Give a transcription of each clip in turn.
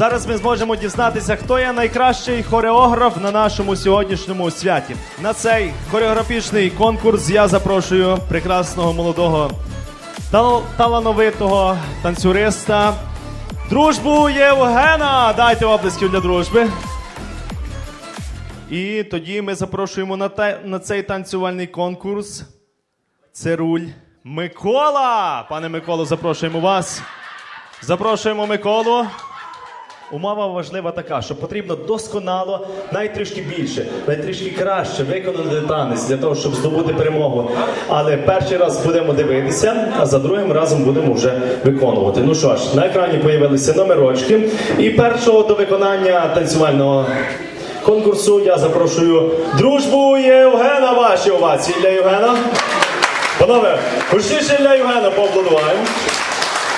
Зараз ми зможемо дізнатися, хто є найкращий хореограф на нашому сьогоднішньому святі. На цей хореографічний конкурс я запрошую прекрасного молодого тал- талановитого танцюриста. Дружбу Євгена! Дайте оплесків для дружби. І тоді ми запрошуємо на, та- на цей танцювальний конкурс. Це руль Микола. Пане Миколо, запрошуємо вас. Запрошуємо Миколу. Умова важлива така, що потрібно досконало, навіть трішки більше, навіть трішки краще виконати танець для того, щоб здобути перемогу. Але перший раз будемо дивитися, а за другим разом будемо вже виконувати. Ну що ж, на екрані появилися номерочки. І першого до виконання танцювального конкурсу я запрошую дружбу Євгена. Ваші овації для Євгена. Панове, гучніше для Євгена поаплодуваємо.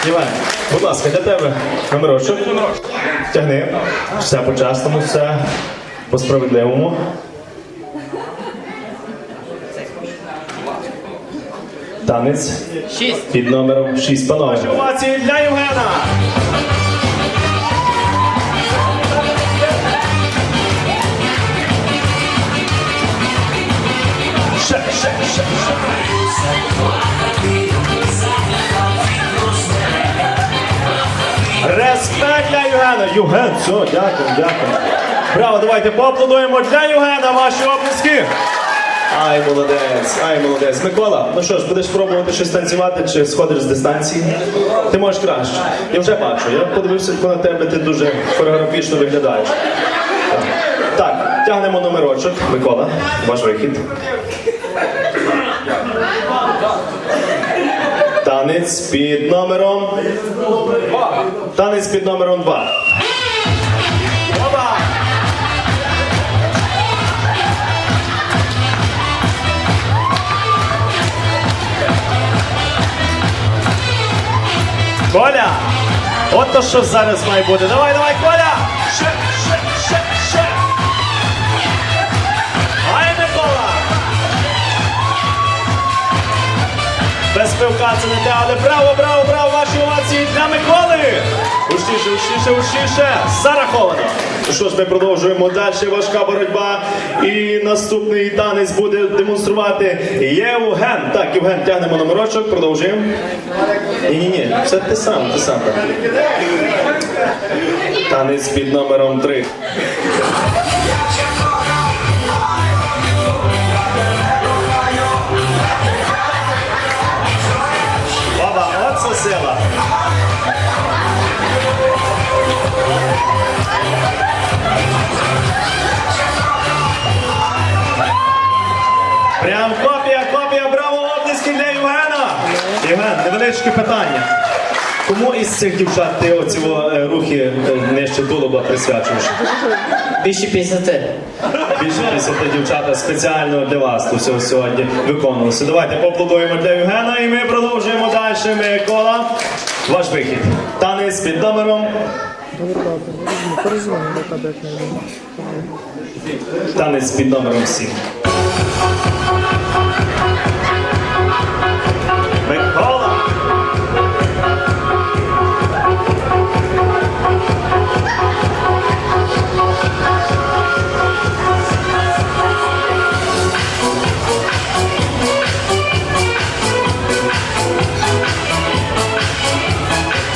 Євген, будь ласка, для тебе номерочок. Тягни. Все по-чесному, все по-справедливому. Танець під номером 6. Панове. Овації для Євгена. Ще, ще, ще, ще. Для Євгена. Євген, все, дякую, дякую. Браво, давайте поаплодуємо для Євгена ваші оплески. Ай, молодець, ай, молодець. Микола, ну що ж, будеш пробувати щось танцювати чи сходиш з дистанції? Ти можеш краще. Я вже бачу. Я подивився на тебе, ти дуже хореографічно виглядаєш. Так, Так, тягнемо номерочок. Микола, ваш вихід. Танець під номером. Танець під номером 2. Опа! Коля! От то що зараз має бути. Давай, давай, Коля! Пивка це не те, але браво, браво, браво, ваші овації для Миколи! Гучніше, гучніше, гучніше! Зараховано! Ну що ж, ми продовжуємо далі. Важка боротьба. І наступний танець буде демонструвати Євген. Так, Євген, тягнемо номерочок, продовжуємо. Ні, ні, ні, це ти сам, ти сам. Танець під номером 3. Прям копія, копія, браво, оплески для Євгена. Євген, невеличке питання. Кому із цих дівчат ти оці е, рухи е, нижче тулуба присвячуєш? Більше 50. Більше 50 дівчата спеціально для вас тут всього сьогодні виконувалося. Давайте поаплодуємо для Євгена і ми продовжуємо далі. Микола, ваш вихід. Танець під номером. Танець під номером 7.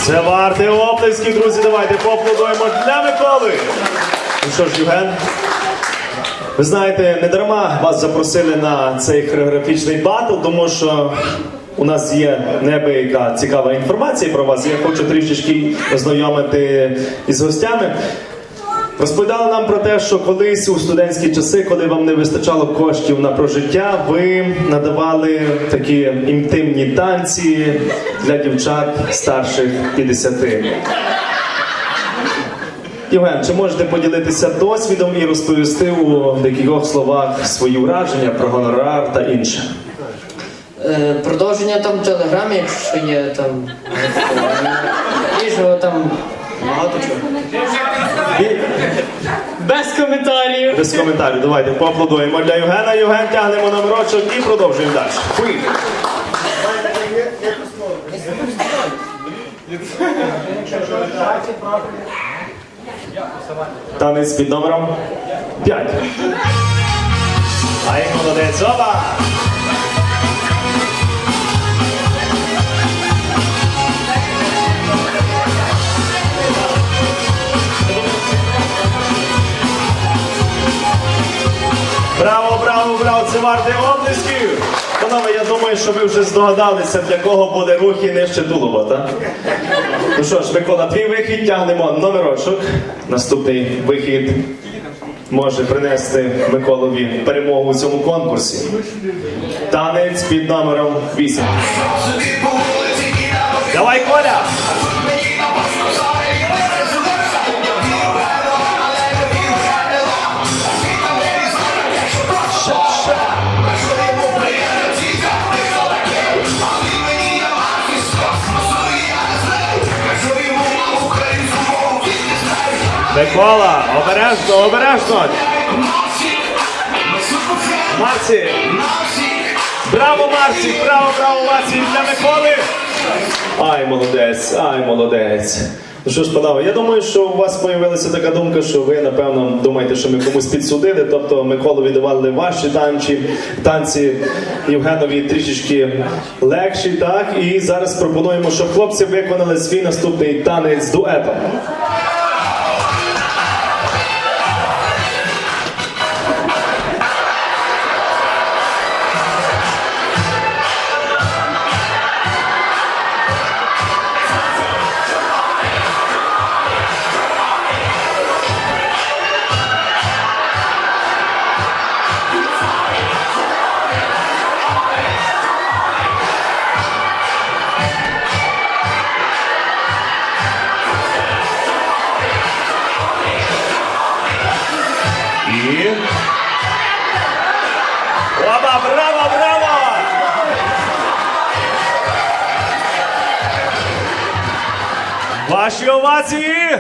Це варте оплески, друзі. Давайте поаплодуємо для Миколи. Ну що ж, Юген? ви знаєте, не дарма вас запросили на цей хореографічний батл, тому що у нас є небияка цікава інформація про вас. Я хочу трішечки ознайомити із гостями. Розповідали нам про те, що колись у студентські часи, коли вам не вистачало коштів на прожиття, ви надавали такі інтимні танці для дівчат старших 50. Євген, чи можете поділитися досвідом і розповісти у декількох словах свої враження про гонорар та інше? Е, продовження там в телеграмі, якщо є там. Ріжого там багато чого. Без коментарів. без коментарів. Давайте поаплодуємо для Євгена. Євген тягнемо на номерочок і продовжуємо далі. Танець під номером 5. Ай, молодець, опа! Варте облисків! Панове, я думаю, що ви вже здогадалися, для кого буде рух і нижче тулуба, так? Ну що ж, Микола, твій вихід тягнемо номерочок. Наступний вихід може принести Миколові перемогу у цьому конкурсі. Танець під номером 8. Давай, Коля! Микола, обережно, обережно! Марці! Браво, Марці! Браво, браво, Марці! Для Миколи! Ай, молодець, ай, молодець. Ну що ж, панове, я думаю, що у вас з'явилася така думка, що ви, напевно, думаєте, що ми комусь підсудили. Тобто Миколові давали ваші танці, танці Євгенові трішечки легші, так? І зараз пропонуємо, щоб хлопці виконали свій наступний танець дуетом. Ваші овації!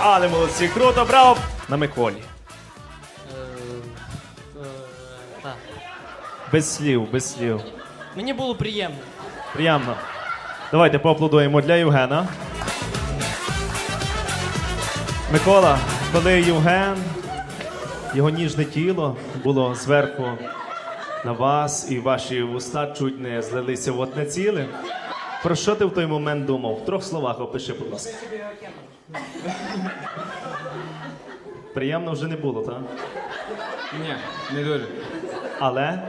Але молодці, круто, браво! На Миколі. Без слів, без слів. Мені було приємно. Приємно. Давайте поаплодуємо для Євгена. Микола, коли Євген, його ніжне тіло було зверху на вас, і ваші вуста чуть не злилися в одне ціле. Про що ти в той момент думав? В трьох словах опиши, будь ласка. Приємно вже не було, так? Ні, не дуже. Але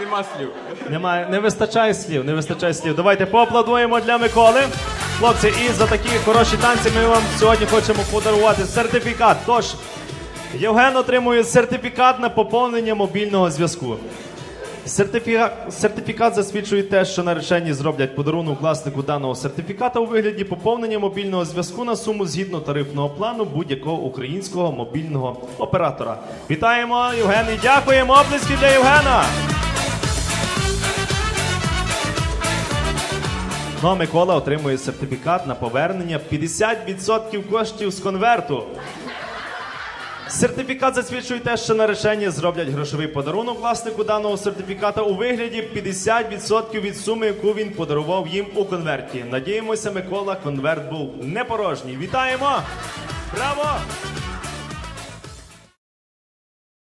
Нема слів. Немає, не вистачає слів, не вистачає слів. Давайте поаплодуємо для Миколи. Хлопці, і за такі хороші танці ми вам сьогодні хочемо подарувати сертифікат. Тож, Євген отримує сертифікат на поповнення мобільного зв'язку. Сертифікат, сертифікат засвідчує те, що наречені зроблять подарунок власнику даного сертифіката у вигляді поповнення мобільного зв'язку на суму згідно тарифного плану будь-якого українського мобільного оператора. Вітаємо Євген і дякуємо. Оплески для Євгена. Ну а Микола отримує сертифікат на повернення 50% коштів з конверту. Сертифікат засвідчує те, що наречені зроблять грошовий подарунок власнику даного сертифіката у вигляді 50% від суми, яку він подарував їм у конверті. Надіємося, Микола, конверт був не порожній. Вітаємо! Браво!